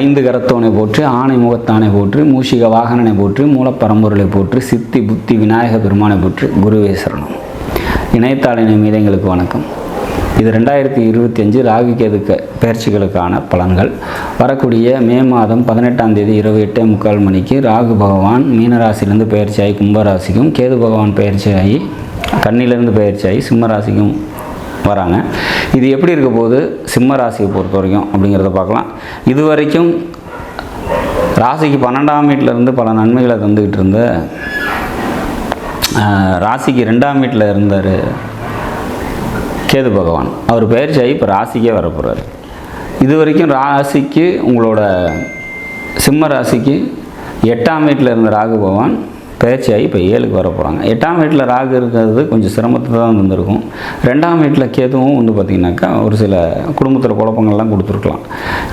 ஐந்து கரத்தோனை போற்று ஆணை முகத்தானை போற்றி மூஷிக வாகனனை போற்றி மூலப்பரம்பொருளை போற்று சித்தி புத்தி விநாயக பெருமானை போற்று குருவேஸ்வரனும் சரணம். இணையத்தாளினை மீதங்களுக்கு வணக்கம். இது ரெண்டாயிரத்தி இருபத்தி அஞ்சு ராகு பயிற்சிகளுக்கான பலன்கள். வரக்கூடிய மே மாதம் பதினெட்டாம் தேதி இருபது எட்டே முக்கால் மணிக்கு ராகு பகவான் மீனராசிலேருந்து பயிற்சியாகி கும்பராசிக்கும் கேது பகவான் பயிற்சியாகி கண்ணிலிருந்து பயிற்சியாகி சிம்மராசிக்கும் வராங்க. இது எப்படி இருக்க போகுது? சிம்ம ராசியை பொறுத்த வரைக்கும் அப்படிங்கிறத பார்க்கலாம். இது வரைக்கும் ராசிக்கு பன்னெண்டாம் வீட்டிலேருந்து பல நன்மைகளை தந்துக்கிட்டு இருந்த ராசிக்கு ரெண்டாம் வீட்டில் இருந்தார் கேது பகவான். அவர் பயிற்சியாகி இப்போ ராசிக்கே வரப்போகிறார் இது வரைக்கும் ராசிக்கு உங்களோட சிம்ம ராசிக்கு எட்டாம் வீட்டில் இருந்த ராகு பகவான் பேச்சாகி இப்போ ஏழுக்கு வர போகிறாங்க. எட்டாம் வீட்டில் ராகு இருக்கிறது கொஞ்சம் சிரமத்தை தான் வந்திருக்கும் ரெண்டாம் வீட்டில் கேதுவும் வந்து பார்த்திங்கனாக்கா ஒரு சில குடும்பத்தில் குழப்பங்கள்லாம் கொடுத்துருக்கலாம்.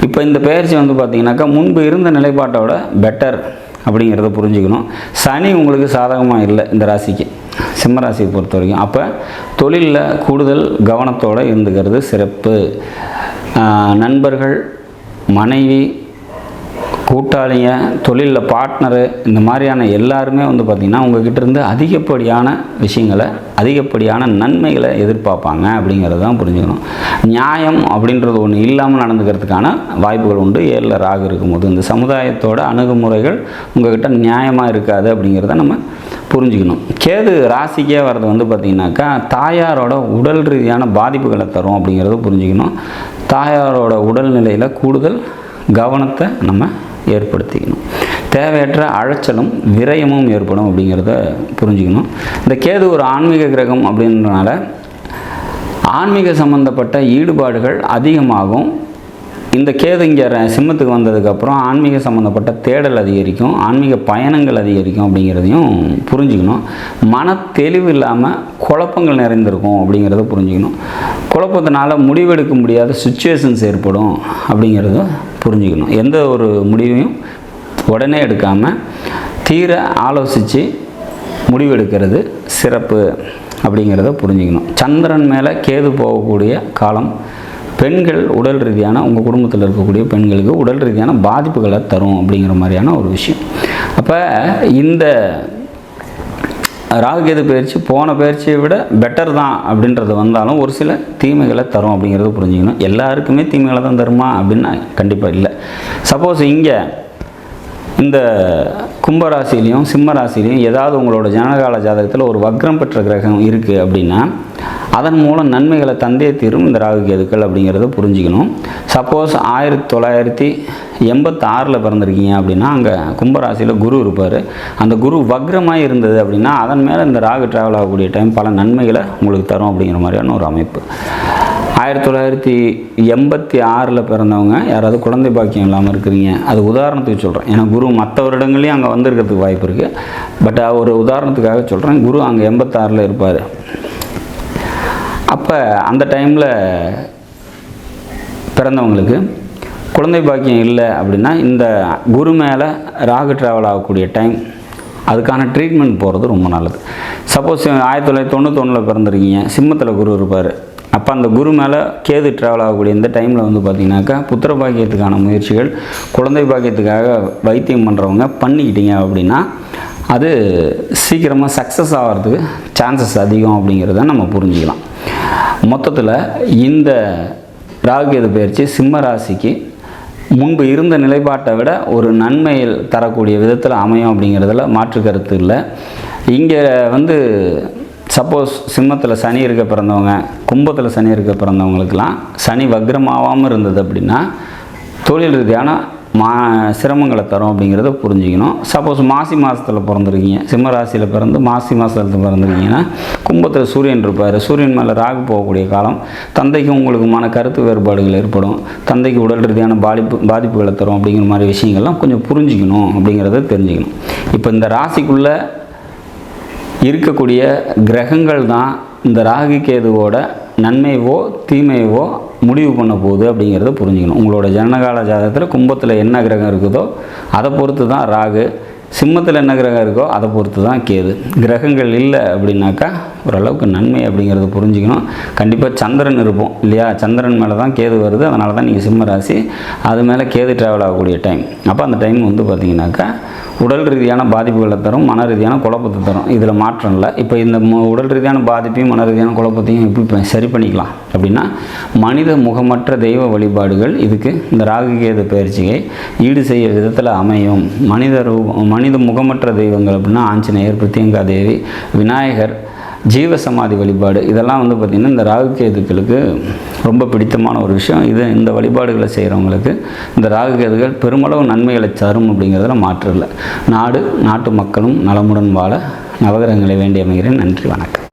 இப்போ இந்த பயிற்சி வந்து பார்த்திங்கனாக்கா முன்பு இருந்த நிலைப்பாட்டோட பெட்டர் அப்படிங்கிறத புரிஞ்சுக்கணும். சனி உங்களுக்கு சாதகமாக இல்லை இந்த ராசிக்கு. சிம்ம ராசியை பொறுத்த வரைக்கும். அப்போ தொழிலில் கூடுதல் கவனத்தோடு இருந்துக்கிறது சிறப்பு. நண்பர்கள் மனைவி கூட்டாளிங்க தொழிலில் பார்ட்னரு இந்த மாதிரியான எல்லாருமே வந்து பார்த்திங்கன்னா உங்ககிட்ட இருந்து அதிகப்படியான விஷயங்களை அதிகப்படியான நன்மைகளை எதிர்பார்ப்பாங்க அப்படிங்கிறது தான் புரிஞ்சுக்கணும். நியாயம் அப்படின்றது ஒன்று இல்லாமல் நடந்துக்கிறதுக்கான வாய்ப்புகள் உண்டு. ஏழில் ராகு இருக்கும்போது இந்த சமுதாயத்தோட அணுகுமுறைகள் உங்ககிட்ட நியாயமாக இருக்காது அப்படிங்கிறத நம்ம புரிஞ்சுக்கணும். கேது ராசிக்கே வர்றது வந்து பார்த்திங்கனாக்கா தாயாரோட உடல் ரீதியான பாதிப்புகளை தரும் அப்படிங்கிறத புரிஞ்சுக்கணும். தாயாரோட உடல்நிலையில் கூடுதல் கவனத்தை நம்ம ஏற்படுத்திக்கணும். தேவையற்ற அழைச்சலும் விரயமும் ஏற்படும் அப்படிங்கிறத புரிஞ்சுக்கணும். இந்த கேது ஒரு ஆன்மீக கிரகம் அப்படின்றனால ஆன்மீக சம்பந்தப்பட்ட ஈடுபாடுகள் அதிகமாகும். இந்த கேது இங்கே சிம்மத்துக்கு வந்ததுக்கப்புறம் ஆன்மீக சம்மந்தப்பட்ட தேடல் அதிகரிக்கும் ஆன்மீக பயணங்கள் அதிகரிக்கும் அப்படிங்கிறதையும் புரிஞ்சுக்கணும். மன தெளிவு இல்லாமல் குழப்பங்கள் நிறைந்திருக்கும் அப்படிங்கிறத புரிஞ்சுக்கணும். குழப்பத்தினால முடிவெடுக்க முடியாத சுச்சுவேஷன்ஸ் ஏற்படும் அப்படிங்கிறத புரிஞ்சுக்கணும். எந்த ஒரு முடிவையும் உடனே எடுக்காமல் தீர ஆலோசித்து முடிவெடுக்கிறது சிறப்பு அப்படிங்கிறத புரிஞ்சுக்கணும். சந்திரன் மேலே கேது போகக்கூடிய காலம் பெண்கள் உடல் ரீதியான உங்கள் குடும்பத்தில் இருக்கக்கூடிய பெண்களுக்கு உடல் ரீதியான பாதிப்புகளை தரும் அப்படிங்கிற மாதிரியான ஒரு விஷயம். அப்போ இந்த ராகுகேது பயிற்சி போன பயிற்சியை விட பெட்டர் தான் அப்படின்றது வந்தாலும் ஒரு சில தீமைகளை தரும் அப்படிங்கிறத புரிஞ்சுக்கணும். எல்லாருக்குமே தீமைகளை தான் தருமா அப்படின்னா கண்டிப்பாக இல்லை. சப்போஸ் இங்கே இந்த கும்பராசிலையும் சிம்ம ராசிலையும் ஏதாவது உங்களோட ஜனகால ஜாதகத்தில் ஒரு வக்ரம் பெற்ற கிரகம் இருக்குது அப்படின்னா அதன் மூலம் நன்மைகளை தந்தே தீரும் இந்த ராகு கேதுக்கள் அப்படிங்கிறத புரிஞ்சுக்கணும். சப்போஸ் ஆயிரத்தி தொள்ளாயிரத்தி எண்பத்தாறில் பிறந்திருக்கீங்க அப்படின்னா அங்கே கும்பராசியில் குரு இருப்பார். அந்த குரு வக்ரமாக இருந்தது அப்படின்னா அதன் மேலே இந்த ராகு ட்ராவல் ஆகக்கூடிய டைம் பல நன்மைகளை உங்களுக்கு தரும் அப்படிங்கிற மாதிரியான ஒரு அமைப்பு. ஆயிரத்தி தொள்ளாயிரத்தி எண்பத்தி ஆறில் பிறந்தவங்க யாராவது குழந்தை பாக்கியம் இல்லாமல் இருக்கிறீங்க. அது உதாரணத்துக்கு சொல்கிறேன் ஏன்னா குரு மற்ற வருடங்களையும் அங்கே வந்திருக்கிறதுக்கு வாய்ப்பு இருக்குது பட் ஒரு உதாரணத்துக்காக சொல்கிறேன் குரு அங்கே எண்பத்தாறில் இருப்பார். அப்போ அந்த டைமில் பிறந்தவங்களுக்கு குழந்தை பாக்கியம் இல்லை அப்படின்னா இந்த குரு மேலே ராகு ட்ராவல் ஆகக்கூடிய டைம் அதுக்கான ட்ரீட்மெண்ட் போகிறது ரொம்ப நல்லது. சப்போஸ் ஆயிரத்தி தொள்ளாயிரத்தி தொண்ணூத்தொன்னில் பிறந்திருக்கீங்க சிம்மத்தில் குரு இருப்பார். அப்போ அந்த குரு மேலே கேது ட்ராவல் ஆகக்கூடிய இந்த டைமில் வந்து பார்த்தீங்கன்னாக்கா புத்திர பாக்கியத்துக்கான முயற்சிகள் குழந்தை பாக்கியத்துக்காக வைத்தியம் பண்ணுறவங்க பண்ணிக்கிட்டீங்க அப்படின்னா அது சீக்கிரமாக சக்ஸஸ் ஆகிறதுக்கு சான்சஸ் அதிகம் அப்படிங்கிறத நம்ம புரிஞ்சுக்கலாம். மொத்தத்தில் இந்த ராகுகேது பயிற்சி சிம்ம ராசிக்கு முன்பு இருந்த நிலைப்பாட்டை விட ஒரு நன்மையில் தரக்கூடிய விதத்தில் அமையும் அப்படிங்கிறதுல மாற்று கருத்து இல்லை. இங்கே வந்து சப்போஸ் சிம்மத்தில் சனி இருக்க பிறந்தவங்க கும்பத்தில் சனி இருக்க பிறந்தவங்களுக்கெல்லாம் சனி வக்ரமாகாமல் இருந்தது அப்படின்னா தொழில் ரீதியான மா சிரமங்களை தரும் அப்படிங்கிறத புரிஞ்சுக்கணும். சப்போஸ் மாசி மாதத்தில் பிறந்திருக்கீங்க. சிம்ம ராசியில் பிறந்து மாசி மாதத்தில் பிறந்திருக்கீங்கன்னா கும்பத்தில் சூரியன் இருப்பார். சூரியன் மேலே ராகு போகக்கூடிய காலம். தந்தைக்கு உங்களுக்கு மன கருத்து வேறுபாடுகள் ஏற்படும். தந்தைக்கு உடல் ரீதியான பாதிப்பு பாதிப்புகளை தரும் அப்படிங்கிற மாதிரி விஷயங்கள்லாம் கொஞ்சம் புரிஞ்சுக்கணும் அப்படிங்கிறத தெரிஞ்சுக்கணும். இப்போ இந்த ராசிக்குள்ளே இருக்கக்கூடிய கிரகங்கள் தான் இந்த ராகு கேதுவோட நன்மையவோ தீமையவோ முடிவு பண்ண போகுது அப்படிங்கிறத புரிஞ்சுக்கணும். உங்களோட ஜனனகால ஜாதகத்தில் கும்பத்தில் என்ன கிரகம் இருக்குதோ அதை பொறுத்து தான் ராகு. சிம்மத்தில் என்ன கிரகம் இருக்கோ அதை பொறுத்து தான் கேது. கிரகங்கள் இல்லை அப்படின்னாக்கா ஓரளவுக்கு நன்மை அப்படிங்கிறத புரிஞ்சுக்கணும். கண்டிப்பாக சந்திரன் இருப்போம் இல்லையா? சந்திரன் மேலே தான் கேது வருது அதனால தான் நீங்கள் சிம்ம ராசி. அது மேலே கேது ட்ராவல் ஆகக்கூடிய டைம் அப்போ அந்த டைம் வந்து பார்த்தீங்கன்னாக்கா உடல் ரீதியான பாதிப்புகளை தரும் மன ரீதியான குழப்பத்தை தரும். இதில் மாற்றம் இல்லை. இப்போ இந்த உடல் ரீதியான பாதிப்பையும் மன ரீதியான குழப்பத்தையும் எப்படி சரி பண்ணிக்கலாம்? அப்படின்னா மனித முகமற்ற தெய்வ வழிபாடுகள் இதுக்கு இந்த ராகுகேது பயிற்சியை ஈடு செய்ய விதத்தில் அமையும். மனித ரூபம் மனித முகமற்ற தெய்வங்கள் அப்படின்னா ஆஞ்சநேயர் பிரித்தியங்கா தேவி விநாயகர் ஜீவசமாதி வழிபாடு இதெல்லாம் வந்து பார்த்திங்கன்னா இந்த ராகு கேதுக்களுக்கு ரொம்ப பிடித்தமான ஒரு விஷயம். இது இந்த வழிபாடுகளை செய்கிறவங்களுக்கு இந்த ராகு கேதுகள் பெருமளவு நன்மைகளை தரும் அப்படிங்கிறதுல மாற்று இல்லை. நாடு நாட்டு மக்களும் நலமுடன் வாழ நவகிரகங்களை வேண்டி அமைகிறேன் நன்றி வணக்கம்.